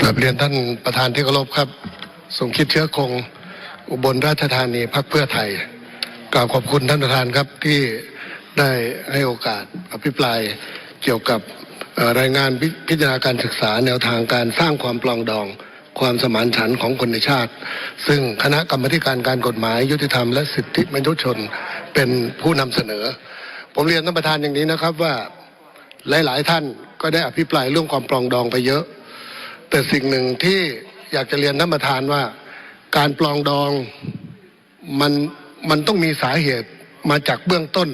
กราบเรียนท่านประธานที่เคารพครับ สมคิดเชื้อคง อุบลราชธานีพักเพื่อไทยกราบขอบคุณท่านประธานครับที่ได้ให้โอกาสอภิปรายเกี่ยวกับรายงานพิพิจารณาการศึกษาแนวทางการสร้างความปลองดอง ความสมานฉันท์ของคนในชาติ ซึ่งคณะกรรมการการกฎหมาย ยุติธรรมและสิทธิมนุษยชนเป็นผู้นำเสนอ ผมเรียนท่านประธานอย่างนี้นะครับว่าหลาย ๆ ท่านก็ได้อภิปรายเรื่องความปลองดองไปเยอะ แต่สิ่งหนึ่งที่อยากจะเรียนท่านประธานว่า การปลองดองมันมันต้องมีสาเหตุมาจากเบื้องต้น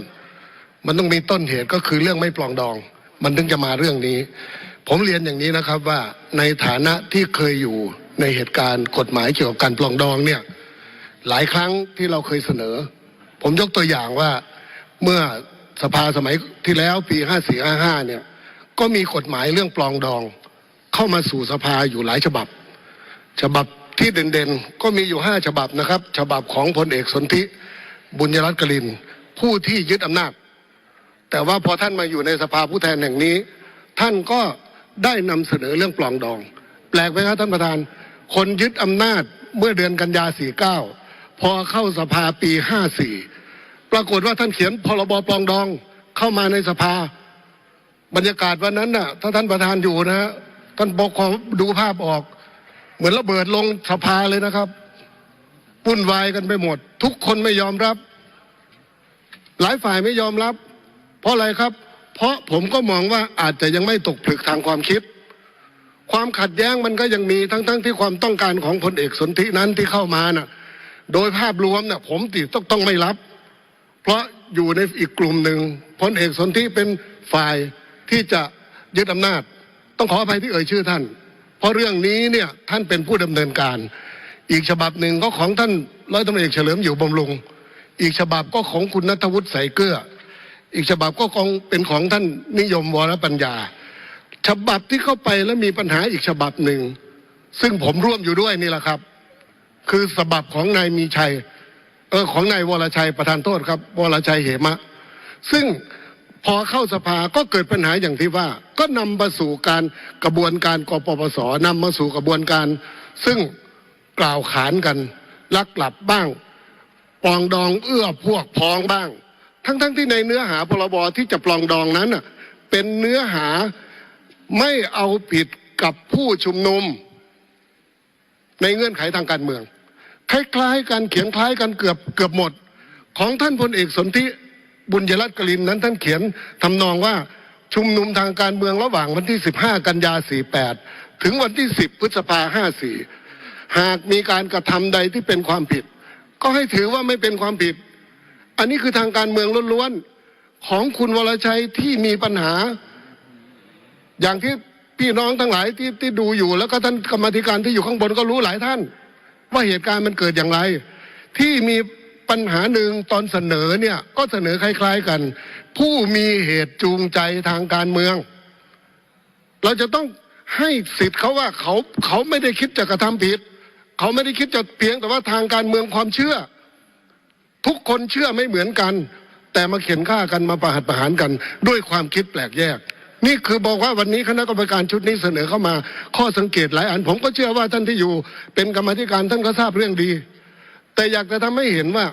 มันต้องมีต้นเหตุก็คือเรื่องไม่ปลองดอง มันถึงจะมาเรื่องนี้ ผมเรียนอย่างนี้นะครับว่าในฐานะที่เคยอยู่ในเหตุการณ์กฎหมายเกี่ยวกับการปลองดองเนี่ยหลายครั้งที่เราเคยเสนอ ผมยกตัวอย่างว่าเมื่อสภาสมัยที่แล้วปี 54 55 เนี่ย ก็มีกฎหมายเรื่องปลองดอง เข้ามาสู่สภาอยู่หลายฉบับ ฉบับที่เด่นๆ ก็มีอยู่ห้าฉบับนะครับ ฉบับของพลเอกสนธิบุญยรัตน์กลิน ผู้ที่ยึดอำนาจ แต่ว่าพอท่านมาอยู่ในสภาผู้แทนแห่งนี้ ท่านก็ได้นำเสนอเรื่องปลองดอง แปลกไหมครับท่านประธาน คนยึดอำนาจเมื่อเดือนกันยา49 พอเข้าสภาปี 54 ปรากฏว่าท่านเขียนพรบปลองดองเข้ามาในสภา บรรยากาศวันนั้นน่ะ ถ้าท่านประธานอยู่นะฮะ ท่านปกครอดูภาพออก เหมือนระเบิดลงสภาเลยนะครับวุ่นวายกันไปหมด ทุกคนไม่ยอมรับ หลายฝ่ายไม่ยอมรับ เพราะอะไรครับ เพราะผมก็มองว่าอาจจะยังไม่ตกผลึกทางความคิด ความขัดแย้งมันก็ยังมีทั้งๆทที่ความต้องการของพลเอกสนธินั้นที่เข้ามาน่ะ โดยภาพรวมน่ะ ผมติต้องต้องไม่รับ เพราะอยู่ในอีกกลุ่มหนึ่งพลเอกสนธิเป็นฝ่ายที่จะยึดอำนาจ ต้องขออภัยที่เอ่ยชื่อท่าน เพราะเรื่องนี้เนี่ยท่านเป็นผู้ดำเนินการ อีกฉบับหนึ่งก็ของท่านร้อยตำรวจเอกเฉลิมอยู่บำรุง อีกฉบับก็ของคุณนัทวุฒิใสเกลืออีกฉบับก็คงเป็นของท่านนิยมวรปัญญา ฉบับที่เข้าไปแล้วมีปัญหาอีกฉบับหนึ่ง ซึ่งผมร่วมอยู่ด้วยนี่แหละครับ คือฉบับของนายมีชัย เออของนายวรชัยประธานโทษครับ วรชัยเหมะ ซึ่ง พอเข้าสภาก็เกิดปัญหาอย่างที่ว่า ก็นำมาสู่การกระบวนการกปปสนำมาสู่กระบวนการ ซึ่งกล่าวขานกัน ลักหลับบ้างปลองดองเอื้อพวกพ้องบ้าง ทั้งๆทที่ในเนื้อหาพรบที่จะปลองดองนั้นเป็นเนื้อหาไม่เอาผิดกับผู้ชุมนุม ในเงื่อนไขทางการเมือง คล้ายๆกันเขียนคล้ายกันเกือบเกือบหมด ของท่านพลเอกสนธิ บุญยรัตน์กลินนั้นท่านเขียนทำนองว่าชุมนุมทางการเมืองระหว่างวันที่ 15 กันยา 48 ถึงวันที่ 10 พฤษภา 54 หากมีการกระทำใดที่เป็นความผิด ก็ให้ถือว่าไม่เป็นความผิด อันนี้คือทางการเมืองล้วนๆของคุณวรชัยที่มีปัญหา อย่างที่พี่น้องทั้งหลายที่ที่ดูอยู่ แล้วก็ท่านกรรมธิการที่อยู่ข้างบนก็รู้หลายท่าน ว่าเหตุการณ์มันเกิดอย่างไร ที่มี ปัญหาหนึ่งตอนเสนอเนี่ยก็เสนอคล้ายๆกัน ผู้มีเหตุจูงใจทางการเมือง เราจะต้องให้สิทธิ์เขาว่าเขาเขาไม่ได้คิดจะกระทำผิด เขาไม่ได้คิดจะเพียงแต่ว่าทางการเมืองความเชื่อ ทุกคนเชื่อไม่เหมือนกัน แต่มาเขียนฆ่ากันมาประหัตประหารกัน ด้วยความคิดแปลกแยก นี่คือบอกว่าวันนี้คณะกรรมการชุดนี้เสนอเข้ามา ข้อสังเกตหลายอันผมก็เชื่อว่าท่านที่อยู่ เป็นกรรมธิการท่านก็ทราบเรื่องดี แต่อยากจะทำให้เห็นว่า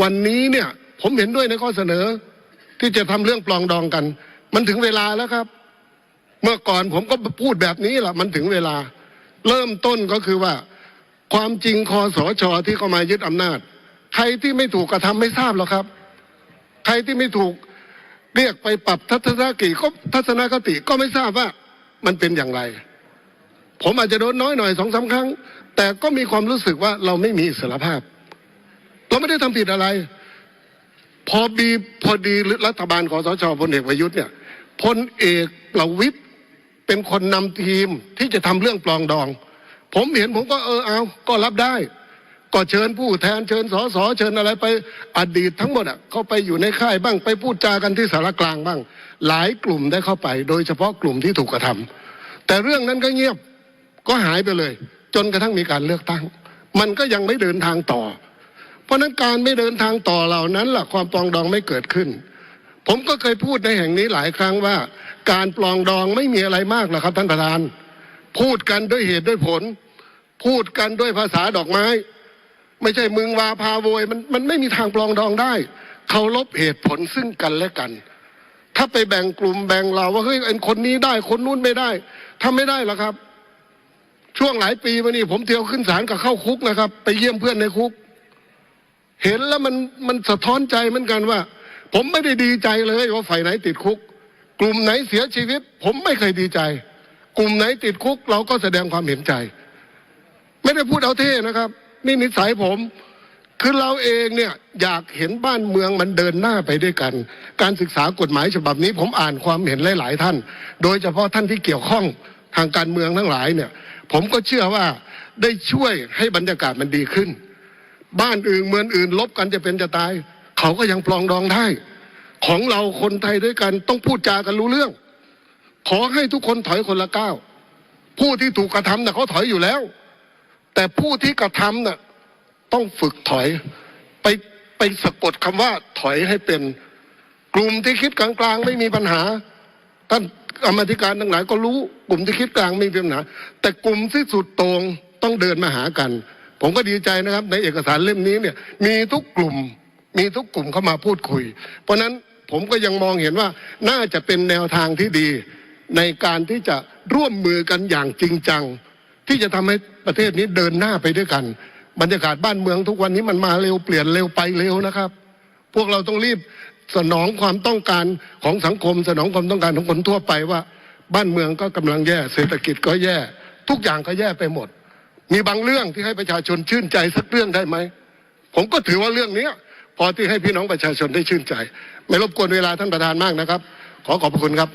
วันนี้เนี่ยผมเห็นด้วยในข้อเสนอ ที่จะทำเรื่องปลองดองกัน มันถึงเวลาแล้วครับ เมื่อก่อนผมก็พูดแบบนี้แหละมันถึงเวลา เริ่มต้นก็คือว่า ความจริงคอสชที่เข้ามายึดอำนาจ ใครที่ไม่ถูกกระทำไม่ทราบหรอกครับ ใครที่ไม่ถูกเรียกไปปรับทัศนคติก็ทัศนคติก็ไม่ทราบว่ามันเป็นอย่างไร ผมอาจจะโดนน้อยหน่อยสองสาครั้ง แต่ก็มีความรู้สึกว่าเราไม่มีอิสรภาพ เราไม่ได้ทำผิดอะไร พอบีพอดีรัฐบาลของสชพลเอกประยุทธ์เนี่ยพลเอกประวิตยเป็นคนนำทีมที่จะทำเรื่องปลองดอง ผมเห็นผมก็เออเอาก็รับได้ ก็เชิญผู้แทนเชิญสสเชิญอะไรไปอดีตทั้งหมดอะเขาไปอยู่ในค่ายบ้างไปพูดจากันที่สารกลางบ้าง หลายกลุ่มได้เข้าไป โดยเฉพาะกลุ่มที่ถูกกระทำแต่เรื่องนั้นก็เงียบก็หายไปเลย จนกระทั่งมีการเลือกตั้ง มันก็ยังไม่เดินทางต่อ ราะฉะนั้นการไม่เดินทางต่อเหล่านั้นล่ะความปลองดองไม่เกิดขึ้น ผมก็เคยพูดในแห่งนี้หลายครั้งว่า การปลองดองไม่มีอะไรมากหรอกครับท่านประธาน พูดกันด้วยเหตุด้วยผล พูดกันด้วยภาษาดอกไม้ ไม่ใช่มึงวาพาโวยมันมันไม่มีทางปลองดองได้เคารพเหตุผลซึ่งกันและกัน ถ้าไปแบ่งกลุ่มแบ่งเราว่าเฮ้ยไอ้คนนี้ได้คนนู้นไม่ได้ทำไม่ได้หรอกครับ ช่วงหลายปีมานี่ผมเที่ยวขึ้นศาลกับเข้าคุกนะครับ ไปเยี่ยมเพื่อนในคุก เห็นแล้วมันมันสะท้อนใจเหมือนกันว่า ผมไม่ได้ดีใจเลยว่าฝ่ายไหนติดคุก กลุ่มไหนเสียชีวิต ผมไม่เคยดีใจ กลุ่มไหนติดคุก เราก็แสดงความเห็นใจ ไม่ได้พูดเอาเท่นะครับ นี่นิสัยผม คือเราเองเนี่ยอยากเห็นบ้านเมืองมันเดินหน้าไปด้วยกัน การศึกษากฎหมายฉบับนี้ ผมอ่านความเห็นหลาย ๆ ท่าน โดยเฉพาะท่านที่เกี่ยวข้องทางการเมืองทั้งหลายเนี่ย ผมก็เชื่อว่าได้ช่วยให้บรรยากาศมันดีขึ้น บ้านอื่นเมืองอื่นลบกันจะเป็นจะตาย เขาก็ยังปลองดองได้ ของเราคนไทยด้วยกันต้องพูดจากันรู้เรื่อง ขอให้ทุกคนถอยคนละก้าวผู้ที่ถูกกระทำน่ะเขาถอยอยู่แล้ว แต่ผู้ที่กระทำน่ะต้องฝึกถอย ไปไปสะกดคำว่าถอยให้เป็น กลุ่มที่คิดกลางๆ ไม่มีปัญหาท่านกรรมธิการทั้งหลายก็รู้ กลุ่มที่คิดกลางไม่มีปัญหา แต่กลุ่มที่สุดโต่งต้องเดินมาหากัน ผมก็ดีใจนะครับ ในเอกสารเล่มนี้เนี่ยมีทุกกลุ่มมีทุกกลุ่มเข้ามาพูดคุย เพราะฉะนั้นผมก็ยังมองเห็นว่าน่าจะเป็นแนวทางที่ดี ในการที่จะร่วมมือกันอย่างจริงจัง ที่จะทำให้ประเทศนี้เดินหน้าไปด้วยกัน บรรยากาศบ้านเมืองทุกวันนี้มันมาเร็วเปลี่ยนเร็วไปเร็วนะครับ พวกเราต้องรีบสนองความต้องการของสังคม สนองความต้องการของคนทั่วไปว่า บ้านเมืองก็กำลังแย่เศรษฐกิจก็แย่ ทุกอย่างก็แย่ไปหมด มีบางเรื่องที่ให้ประชาชนชื่นใจสักเรื่องได้ไหมผมก็ถือว่าเรื่องเนี้ยพอที่ให้พี่น้องประชาชนได้ชื่นใจ ไม่รบกวนเวลาท่านประธานมากนะครับ ขอขอบพระคุณครับ